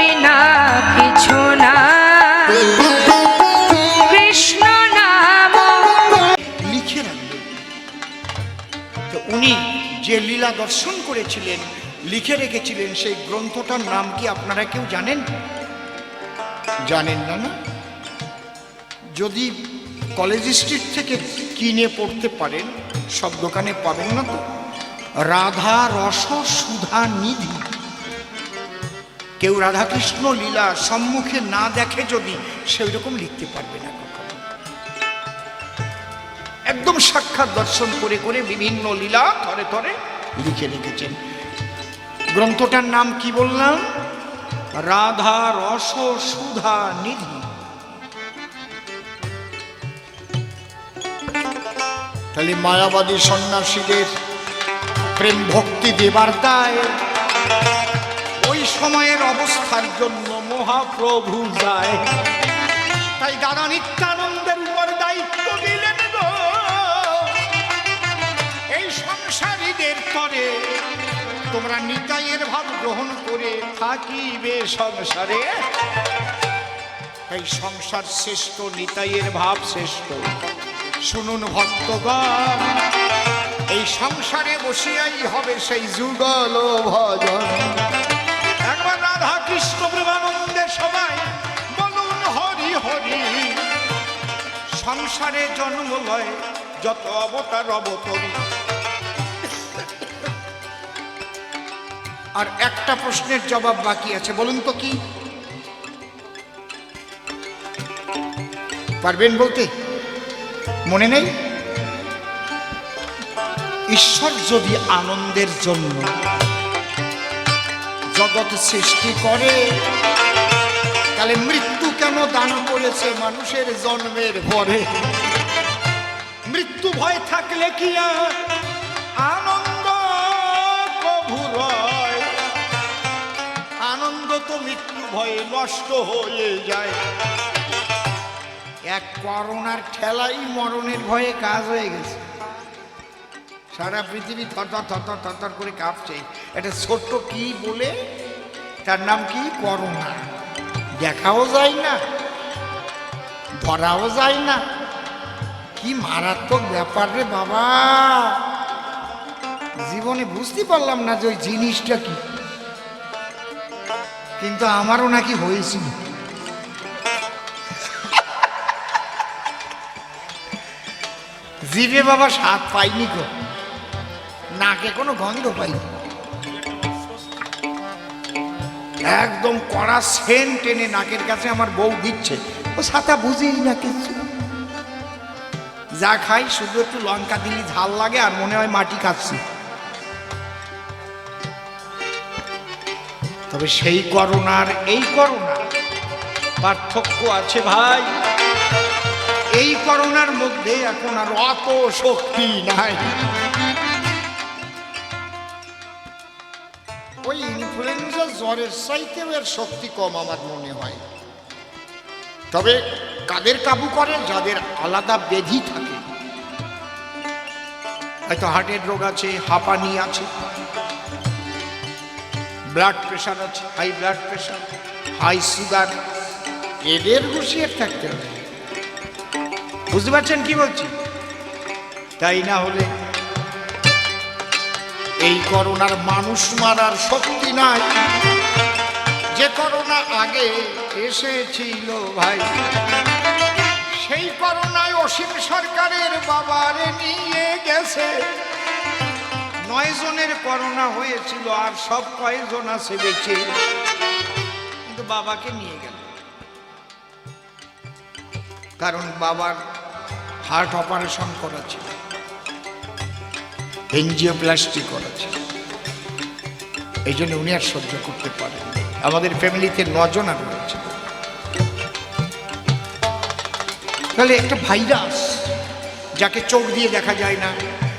বিনা কিছু না। কৃষ্ণ নাম। লিখে রাখবেন। উনি যে লীলা দর্শন করেছিলেন, লিখে রেখেছিলেন, সেই গ্রন্থটার নাম কি আপনারা কেউ জানেন? জানেন না না? যদি কলেজ স্ট্রিট থেকে কিনে পড়তে পারেন, সব দোকানে পাবেন না তো? রাধা রস সুধা নিধি। কেউ রাধাকৃষ্ণ লীলা সম্মুখে না দেখে যদি সেই রকম লিখতে পারবে না একদম সাক্ষাৎ দর্শন করে করে বিভিন্ন লীলা থরে থরে লিখে রেখেছেন। গ্রন্থটার নাম কি বললাম? রাধা রস সুধা নিধি। তাহলে মায়াবাদী সন্ন্যাসীদের প্রেম ভক্তি দেবার দায়। সময়ের অবস্থার জন্য মহাপ্রভু যায়। তাই দাদা নিত্যানন্দের উপর দায়িত্ব দিলেন এই সংসারীদের তরে তোমরা নিতাইয়ের ভাব গ্রহণ করে থাকিবে সংসারে। এই সংসার শ্রেষ্ঠ, নিতাইয়ের ভাব শ্রেষ্ঠ। শুনুন ভক্তগণ, এই সংসারে বসিয়াই হবে সেই যুগল ভজন। রাধা কৃষ্ণ প্রেমানন্দে সবাই বলুন হরি হরি। সংসারে জন্ম লয় যত অবতার অবতরী। আর একটা প্রশ্নের জবাব বাকি আছে, বলুন তো কি? পারবেন বলতে? মনে নেই? ঈশ্বর যদি আনন্দের জন্য জগৎ সৃষ্টি করে। তাহলে মৃত্যু কেন দান করেছে মানুষের জন্মের পরে? মৃত্যু ভয় থাকলে কি আর? আনন্দ প্রভু আনন্দ তো মৃত্যু ভয়ে নষ্ট হয়ে যায়। এক করোনার ঠেলাই মরণের ভয়ে কাজ হয়ে গেছে। সারা পৃথিবী থরথর থরথর থরথর করে কাঁপছে। এটা ছোট্ট কি বলে? তার নাম কি? করোনা দেখাও যায় না, ধরাও যায় না। কি মারাত্মক ব্যাপার রে বাবা। জীবনে বুঝতে পারলাম না যে ওই জিনিসটা কি। কিন্তু আমারও নাকি হয়েছিল। জিভে বাবা স্বাদ পাইনি কো নাকে কোনো গন্ধ পাইনি। একদম কড়া সেন টেনে নাকের কাছে আমার বউ দিচ্ছে। ও সাথা বুঝেই না কিছু। যা খাই, শুধু একটু লঙ্কা দিলি ঝাল লাগে আর মনে হয় মাটি খাচ্ছি। তবে সেই করোনার এই করোনা পার্থক্য আছে ভাই। এই করোনার মধ্যে এখন আর অত শক্তি নাই। জ্বরের চাইতেও এর শক্তি কম আমার মনে হয়। তবে কাদের কাবু করে? যাদের আলাদা বেধি থাকে। হয়তো হার্টের রোগ আছে, হাঁপানি আছে ব্লাড প্রেশার আছে high blood pressure high sugar এদের হুঁশিয়ার থাকতে হবে। বুঝতে পারছেন কি বলছি? তাই না হলে এই করোনার মানুষ মারার শক্তি নাই। যে করোনা আগে এসেছিল ভাই, সেই করোনায় অসীম সরকারের বাবার নিয়ে গেছে। নয় জনের করোনা হয়েছিল, আর সব কয়েকজন আছে বেঁচে কিন্তু বাবাকে নিয়ে গেল। কারণ বাবার হার্ট অপারেশন করা ছিল এনজিওপ্লাস্টি করা ছিল এই জন্য উনি আর সহ্য করতে পারেন আমাদের ফ্যামিলিতে নজন আর রয়েছে। তাহলে একটা ভাইরাস যাকে চোখ দিয়ে দেখা যায় না,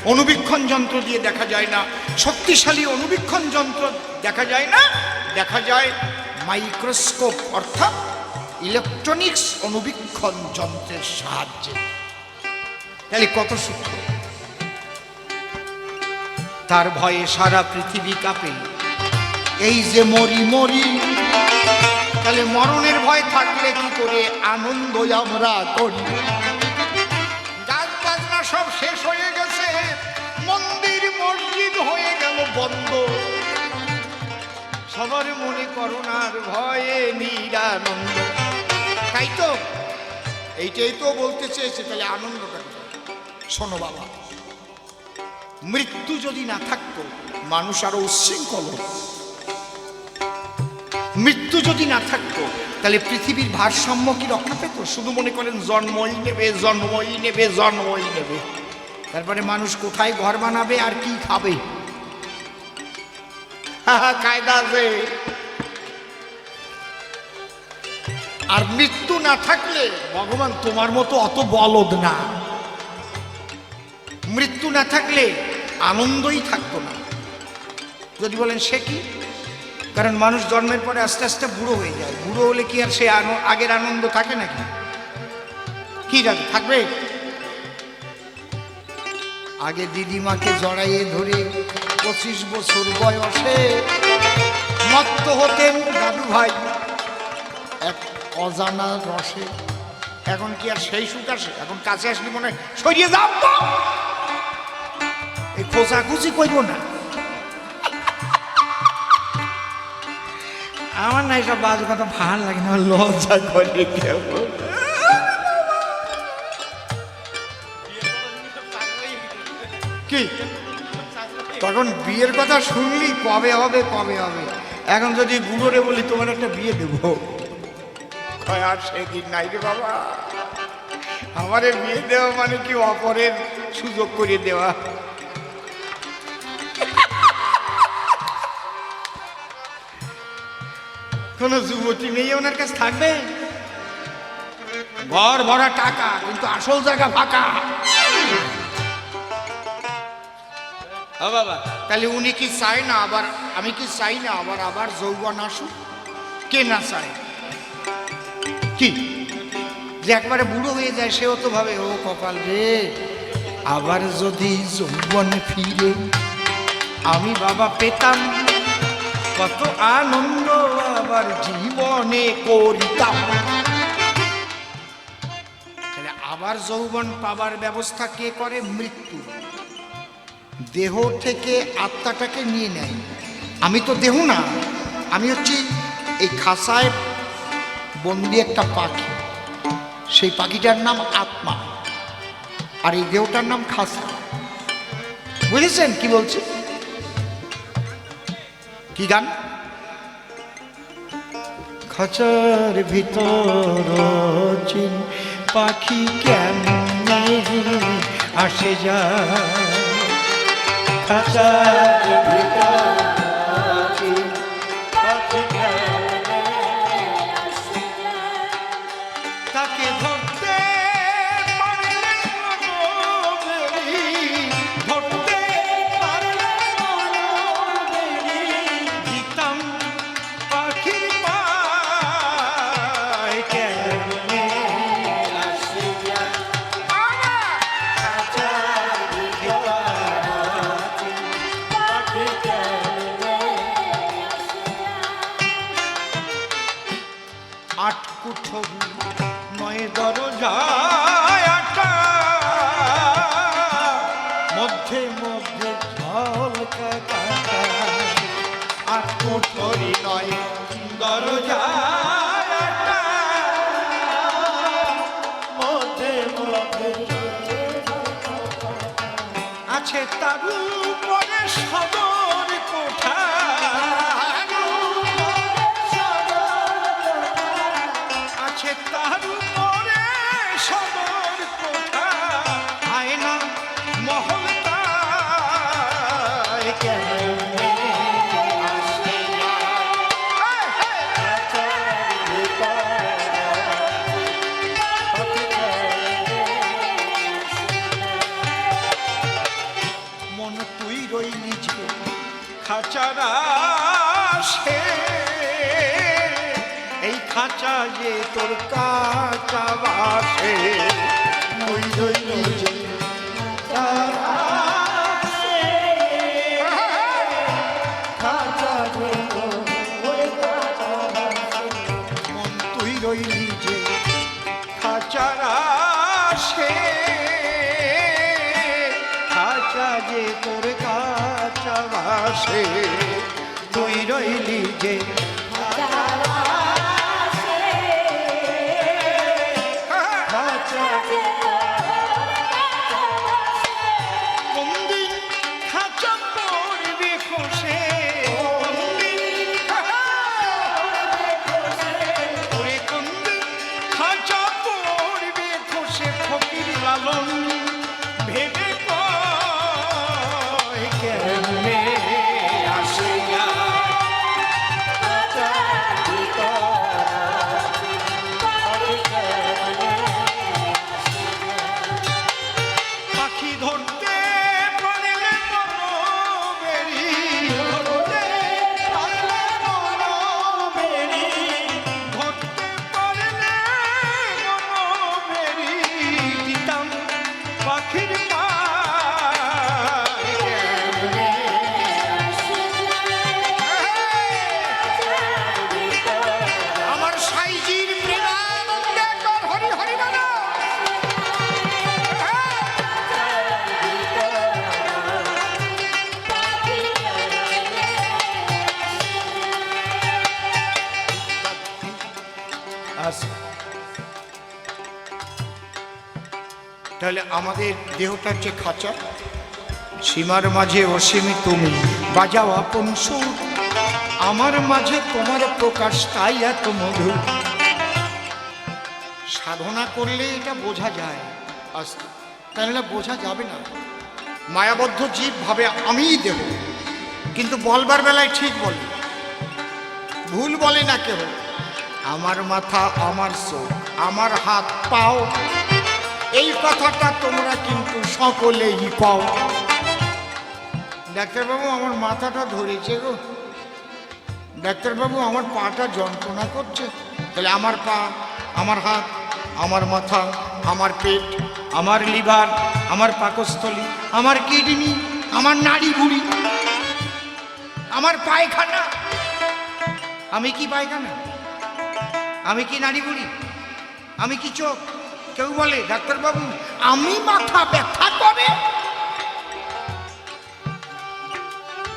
অনুবীক্ষণ যন্ত্র দিয়ে দেখা যায় না, শক্তিশালী অনুবীক্ষণ যন্ত্র দেখা যায় না, দেখা যায় মাইক্রোস্কোপ অর্থাৎ ইলেকট্রনিক্স অনুবীক্ষণ যন্ত্রের সাহায্যে। তাহলে কত সূক্ষ্ম? তার ভয়ে সারা পৃথিবী কাঁপে। এই যে মরি মরি, তাহলে মরণের ভয় থাকলে কি করে আনন্দ আমরা করি? গাছ বাজনা সব শেষ হয়ে গেছে, মন্দির মসজিদ হয়ে গেল বন্ধ। সবার মনে করোনার ভয়ে নিরানন্দ। তাই তো? এইটাই তো বলতে চেয়েছে, তাহলে আনন্দটা? শোনো বাবা, মৃত্যু যদি না থাকতো, মানুষ আরও উচ্ছৃঙ্খল হতো। মৃত্যু যদি না থাকতো, তাহলে পৃথিবীর ভারসাম্য কি রক্ষা পেত? শুধু মনে করেন, জন্মই নেবে জন্মই নেবে জন্মই নেবে। তারপরে মানুষ কোথায় ঘর বানাবে আর কি খাবে? কায়দা আর মৃত্যু না থাকলে, ভগবান, তোমার মতো অত বলদ না। মৃত্যু না থাকলে, আনন্দই থাকতো না। যদি বলেন, সে কি? কারণ মানুষ জন্মের পরে আস্তে আস্তে বুড়ো হয়ে যায়। বুড়ো হলে কি আর সে আগের আনন্দ থাকে নাকি? কি রাখে থাকবে? আগে দিদিমাকে জড়াইয়ে ধরে পঁচিশ বছর বয়সে মত্ত হতেন দাদু ভাই। এক অজানা রসে। এখন কি আর সেই সুখ আসে? এখন কাছে আসলে মনে হয়, সরিয়ে যাও এই খোঁচাখুচি করব না। আমার না এইসব বাজে কথা ভালো লাগে না, আমার লজ্জা করে কি? তখন বিয়ের কথা শুনলি? কবে হবে কবে হবে? এখন যদি বুড়োরে বলি, তোমার একটা বিয়ে দেবো। আর সেদিন নাই রে বাবা। আমারে বিয়ে দেওয়া মানে কি অপরের সুযোগ করে দেওয়া? কোন যুবতী মেয়ে ওনার কাছে থাকবে? ঘর ভরা টাকা, কিন্তু আসল জায়গা ফাঁকা। বাবা, তাহলে উনি কি চায় না আবার, আমি কি চাই না আবার আবার যৌবন আসুক? কে না চায়? কি? যে একবারে বুড়ো হয়ে যায়, সেও তো ভাবে, ও কপাল রে, আবার যদি যৌবন ফিরে, আমি বাবা পেতাম, কত আনন্দ আবার জীবনে করিতাম। তাহলে আবার যৌবন পাবার ব্যবস্থা কে করে? মৃত্যু। দেহ থেকে আত্মাটাকে নিয়ে নেয়। আমি তো দেহ না, আমি হচ্ছি এই খাসায় বন্দি একটা পাখি। সেই পাখিটার নাম আত্মা। আর এই দেহটার নাম খাসা। বুঝেছেন কি বলছি? কি গান? খাঁচার ভিতর চিন পাখি কেমনে আসে যা। খাঁচার ভিতর আট নয় দরজায় মধ্যে মধ্যে আছে তার যে তোর কাঁচা বাসে। আমাদের দেহটা হচ্ছে খাঁচা, সীমার মাঝে অসীমী তুমি। বাজাও আপন সুর, আমার মাঝে তোমার প্রকাশ, তাই এত মধুর। সাধনা করলে এটা বোঝা যায়। আস্তে। তাহলে বোঝা যাবে না। মায়াবদ্ধ জীব ভাবে আমিই দেহ কিন্তু বলবার বেলায় ঠিক বলে ভুল বলে না কেউ। আমার মাথা, আমার চোখ আমার হাত, পাও এই কথাটা তোমরা কিন্তু সকলেই পাও। ডাক্তারবাবু, আমার মাথাটা ধরেছে গো। ডাক্তারবাবু, আমার পাটা যন্ত্রণা করছে। তাহলে আমার পা, আমার হাত, আমার মাথা, আমার পেট, আমার লিভার, আমার পাকস্থলী, আমার কিডনি, আমার নাড়ি বুড়ি আমার পায়খানা। আমি কি পায়খানা? আমি কি নাড়ি বুড়ি আমি কি চোখ? কেউ বলে, ডাক্তারবাবু, আমি মাথা ব্যথা করে?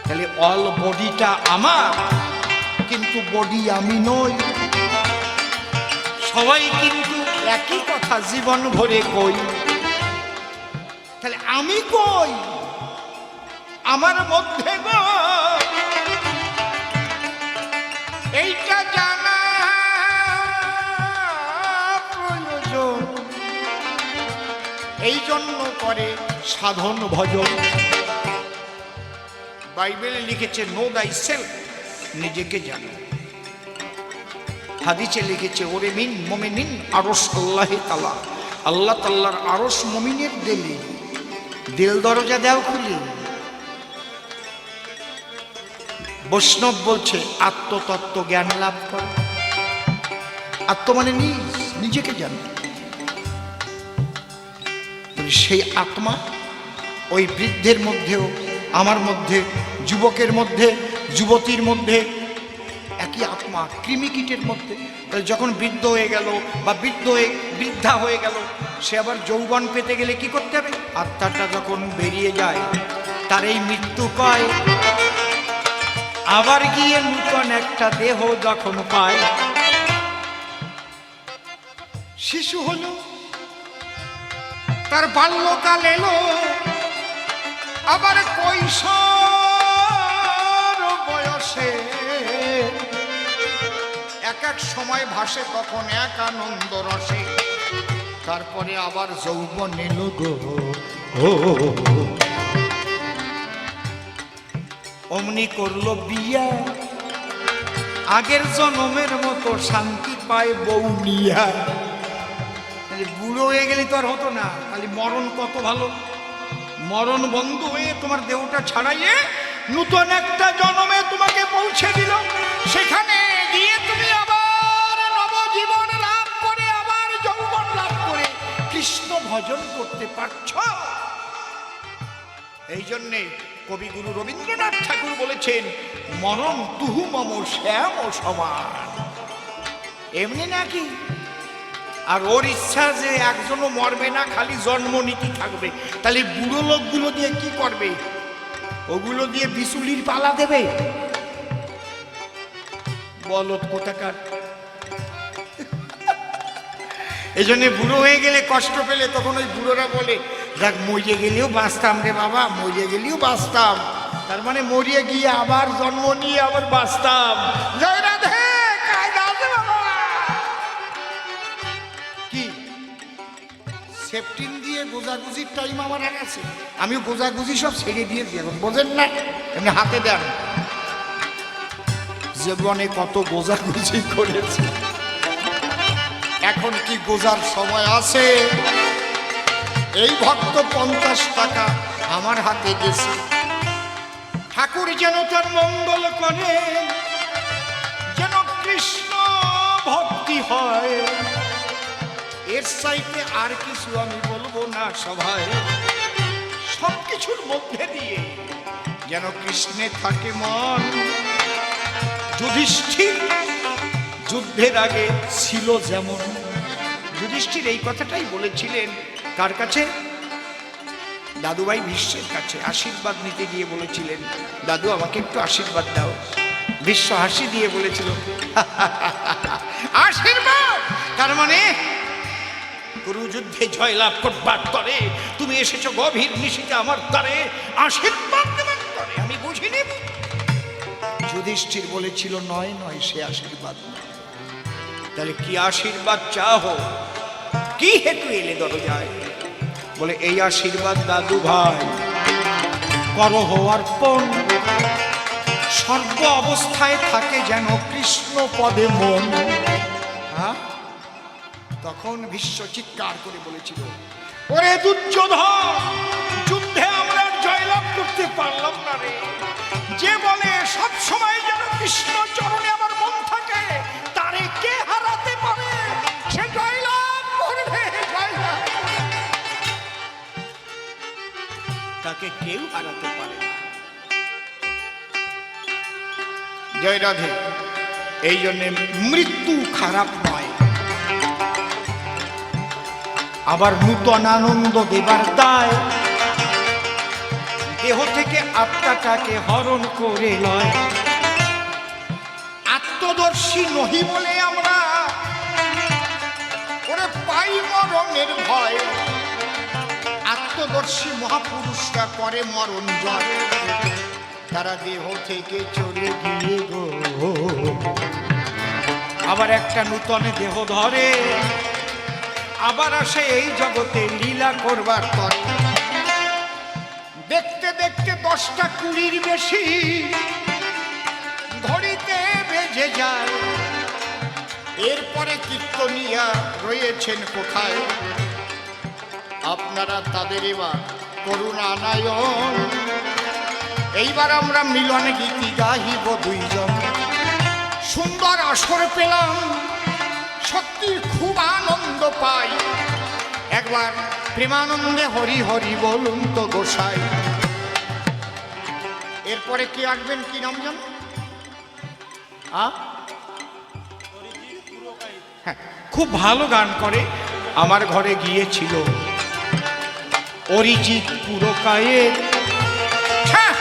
তাহলে অল বডিটা আমার, কিন্তু বডি আমি নই। সবাই কিন্তু একই কথা জীবন ভরে কই। তাহলে আমি কই? আমার মধ্যে গো জন্য করে সাধন ভজন। বাইবেলে লিখেছে নো দাই সেলফ নিজেকে জানো। হাদিসে লিখেছে, ওরে মিন মমিনিন আরস আল্লাহ তালা আল্লাহ তাল্লার আরস মমিনের দিলে দিল দরজা দেও খুলি। বৈষ্ণব বলছে, আত্মতত্ত্ব জ্ঞান লাভ কর। আত্ম মানে নিজ, নিজেকে জানো। সেই আত্মা ওই বৃদ্ধের মধ্যেও, আমার মধ্যে, যুবকের মধ্যে, যুবতীর মধ্যে, একই আত্মা, কৃমিকীটের মধ্যে। যখন বৃদ্ধ হয়ে গেল বা বৃদ্ধ হয়ে, বৃদ্ধা হয়ে গেল, সে আবার যৌবন পেতে গেলে কি করতে হবে? আত্মাটা যখন বেরিয়ে যায়, তার এই মৃত্যু পায় আবার গিয়ে নূতন একটা দেহ যখন পায়, শিশু হলো তার বাল্যকাল এলো। আবার কৈশোর বয়সে এক এক সময় ভাসে, তখন এক আনন্দ রসে। তারপরে আবার যৌবন এলো গো। অমনি করল বিয়া। আগের জন্মের মতো শান্তি পায় বউ তাহলে বুড়ো হয়ে গেলে তো আর হতো না। খালি মরণ কত ভালো। মরণ বন্ধ হয়ে তোমার দেহটা ছাড়াইয়ে নূতন একটা জন্মে তোমাকে পৌঁছে দিল। সেখানে গিয়ে তুমি আবার নবজীবন লাভ করে, আবার যৌবন লাভ করে কৃষ্ণ ভজন করতে পারছ। এই জন্যে কবিগুরু রবীন্দ্রনাথ ঠাকুর বলেছেন, মরণ তুহু মম শ্যাম সমান। এমনি নাকি আর ওর ইচ্ছা যে একজনও মরবে না, খালি জন্ম নীতি থাকবে। তাহলে বুড়ো লোকগুলো দিয়ে কি করবে? ওগুলো দিয়ে বিচুলির পালা দেবে? বলত কোথাকার? এই জন্য বুড়ো হয়ে গেলে কষ্ট পেলে, তখন ওই বুড়োরা বলে, দেখ, মরিয়ে গেলেও বাঁচতাম রে বাবা, মরিয়ে গেলেও বাঁচতাম। তার মানে মরিয়ে গিয়ে আবার জন্ম নিয়ে আবার বাঁচতাম। জয় সেফটিন দিয়ে গোজাগুজির টাইম আমার আর আছে। আমি গোজাগুজি সব ছেড়ে দিয়েছি এখন বোঝেন না? এমনি হাতে দেন। জীবনে কত গোজাগুজি করেছি। এখন কি গোজার সময় আছে? এই ভক্ত পঞ্চাশ টাকা আমার হাতে গেছে। ঠাকুর যেন তার মঙ্গল করে যেন কৃষ্ণ ভক্তি হয়। এর চাইতে আর কিছু আমি বলব না সভায়। সব কিছুর মধ্যে দিয়ে যেন কৃষ্ণে থাকে মন। যুধিষ্ঠির যুদ্ধের আগে ছিল যেমন। যুধিষ্ঠির এই কথাটাই বলেছিলেন, কার কাছে? দাদুভাই বিশ্বের কাছে আশীর্বাদ নিতে গিয়ে বলেছিলেন, দাদু, আমাকে একটু আশীর্বাদ দাও। বিশ্ব হাসি দিয়ে বলেছিল আশীর্বাদ! তার মানে কুরুযুদ্ধে জয়লাভ করবার তরে, তুমি এসেছ গভীর নিশিতে আমার দ্বারে আশীর্বাদ দেবার তরে, আমি বুঝিনি যুধিষ্ঠির বলেছিল, নয় নয়, সে আশীর্বাদ। তাহলে কি আশীর্বাদ চাও? কি হেতু এলে দরজায়? বলে, এই আশীর্বাদ দাদু ভাই, করো হওয়ার পণ সর্ব অবস্থায় থাকে যেন কৃষ্ণ পদে মন। হ্যাঁ? তখন বিশ্ব চিৎকার করে বলেছিল ওরে দুর্যোধন যুদ্ধে আমরা জয়লাভ করতে পারলাম না রে। যে বলে সব সময় যেন কৃষ্ণ চরণে আমার মন থাকে তারে কে হারাতে পারে? সে জয়লাভ করবে তাকে কেউ হারাতে পারে জয় রাধে এই জন্যে মৃত্যু খারাপ নয়। আবার নূতন আনন্দ দেবার দায়। দেহ থেকে আত্মাটাকে হরণ করে লয়। আত্মদর্শী নহি বলে আমরা, ওরে পাই মরণের ভয়। আত্মদর্শী মহাপুরুষরা করে মরণ জয়। তারা দেহ থেকে চলে গিয়ে গো। আবার একটা নূতন দেহ ধরে। আবার আসে এই জগতে লীলা করবার তরে দেখতে দেখতে দশটা কুড়ির বেশি ঘড়িতে বেজে যায়। এরপরে কীর্তনিয়া রয়েছেন কোথায়? আপনারা তাদের এবার করুণা নায়ন। এইবার আমরা মিলনে গীতি গাহিব দুইজন। সুন্দর আসর পেলাম সত্যি খুব আনন্দ পাই। একবার প্রেমানন্দে হরি হরি বলুন তো গোসাই। এরপরে কি আঁকবেন কি নাম জানো? হ্যাঁ, খুব ভালো গান করে। আমার ঘরে গিয়েছিল অরিজিৎ পুরকায়ের হ্যাঁ!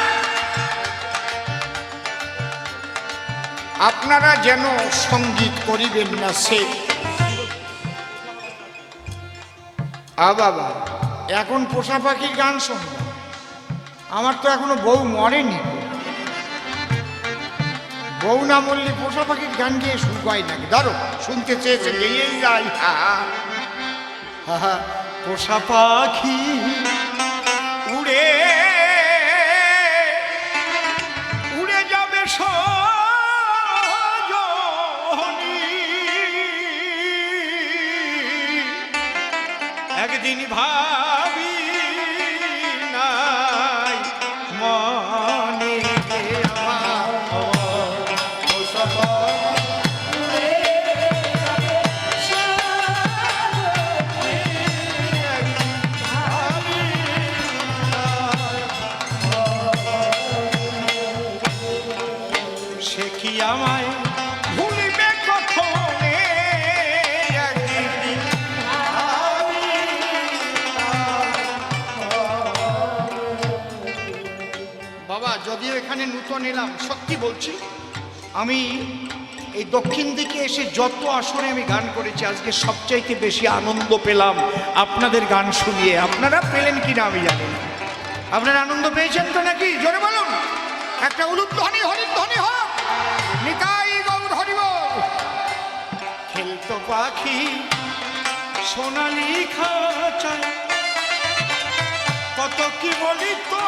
আপনারা যেন সংগীত করিবেন না সে। আ বাবা এখন পোষা পাখির গান শুনব আমার তো এখনও বউ মরেনি বউ না মরলে পোষা পাখির গান গিয়ে শুকায় নাকি ধরো শুনতে চেয়েছে গেয়েই যাই হা হা হা পোষা পাখি বলছি, আমি এই দক্ষিণ দিকে এসে যত আসরে আমি গান করেছি, আজকে সবচাইতে বেশি আনন্দ পেলাম আপনাদের গান শুনিয়ে। আপনারা পেলেন কি না আমি জানি আপনারা আনন্দ পেয়েছেন তো নাকি? জোরে বলুন। একটা উলুপ ধনি হরি ধনি হোক। নিতাই গৌর হরিব খেলতো পাখি সোনালি খাচায়। কত কি বলি তো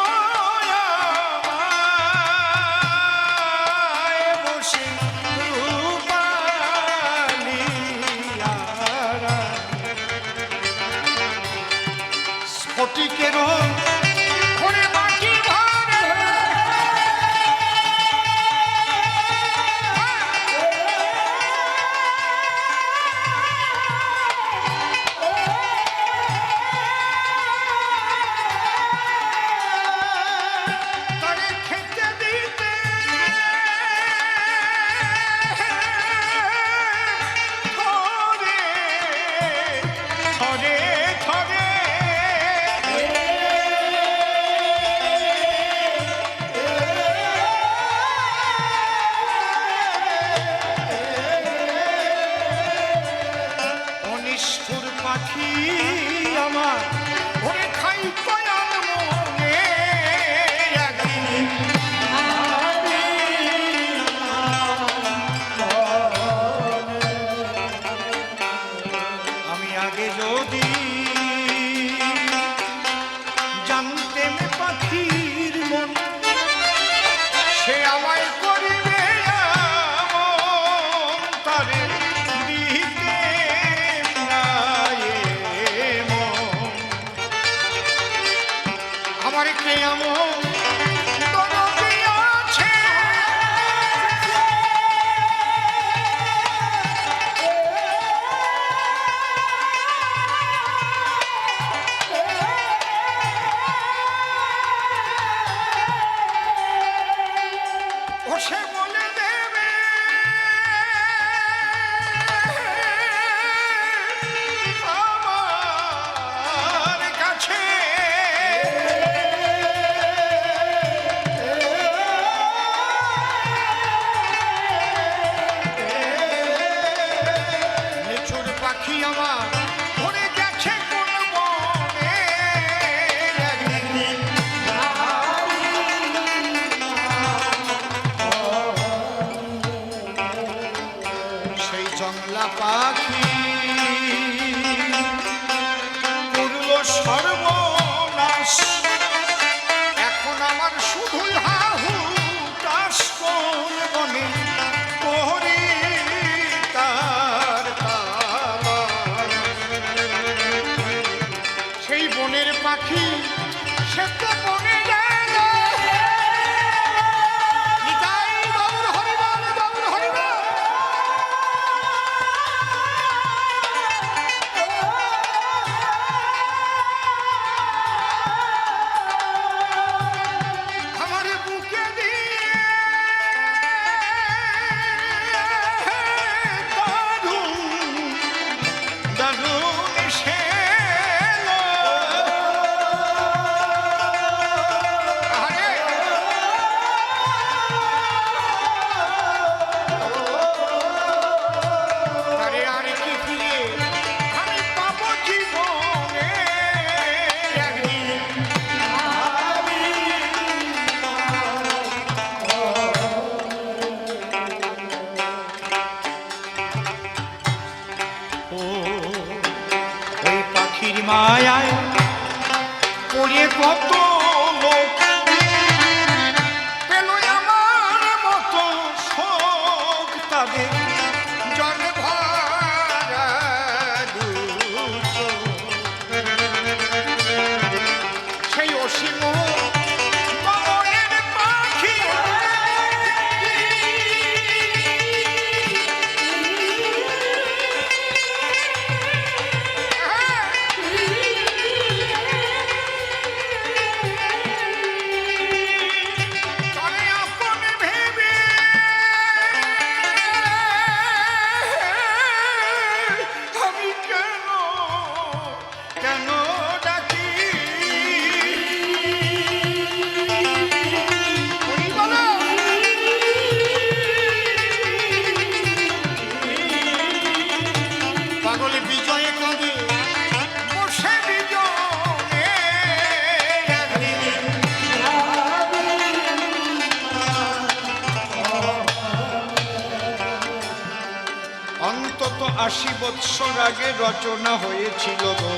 আগে রচনা হয়েছিল গো।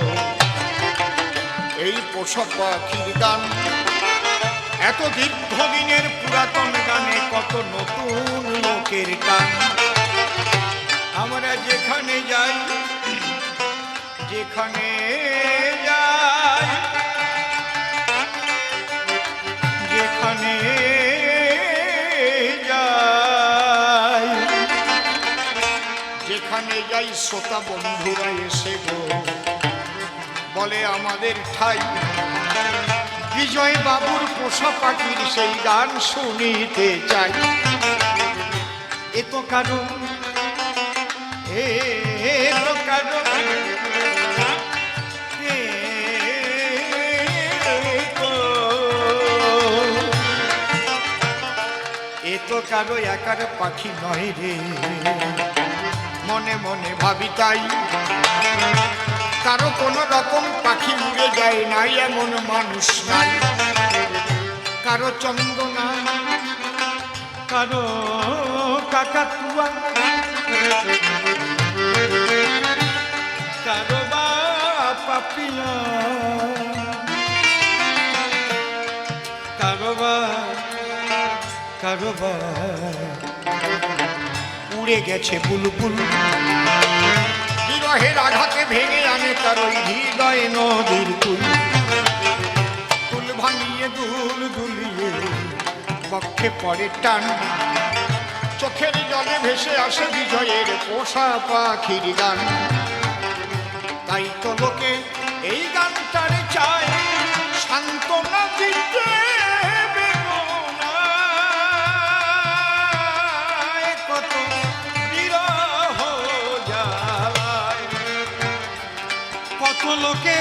এই পোষা পাখির গান, এত দীর্ঘদিনের পুরাতন গানে কত নতুন লোকের টান। আমরা যেখানে যাই, যেখানে যাই শ্রোতা বন্ধুরা এসে গো। বলে আমাদের ঠাই বিজয় বাবুর পোষা পাখির সেই গান শুনিতে চাই। এ তো এ এ তো কারও একার পাখি নয় রে। মনে মনে ভাবি তাই। কারও কোনো রকম পাখি উড়ে যায় নাই, এমন মানুষ নাই। কারও চন্দনা, কারও কাকাতুয়া। কারও বা পাপিয়া। কারও বা কারও বা। উড়ে গেছে বুলবুল। বিরহের আঘাতে ভেঙে আনে তার ওই হৃদয় নদীর কুল। কুল ভাঙিয়ে, দুল দুলিয়ে বক্ষে পড়ে টান। চোখের জলে ভেসে আসে বিজয়ের পোষা পাখির গান। তাই তো লোকে এই গানটার চায় সান্ত্বনা দিতে। বিরহ জ্বালায় কত লোকের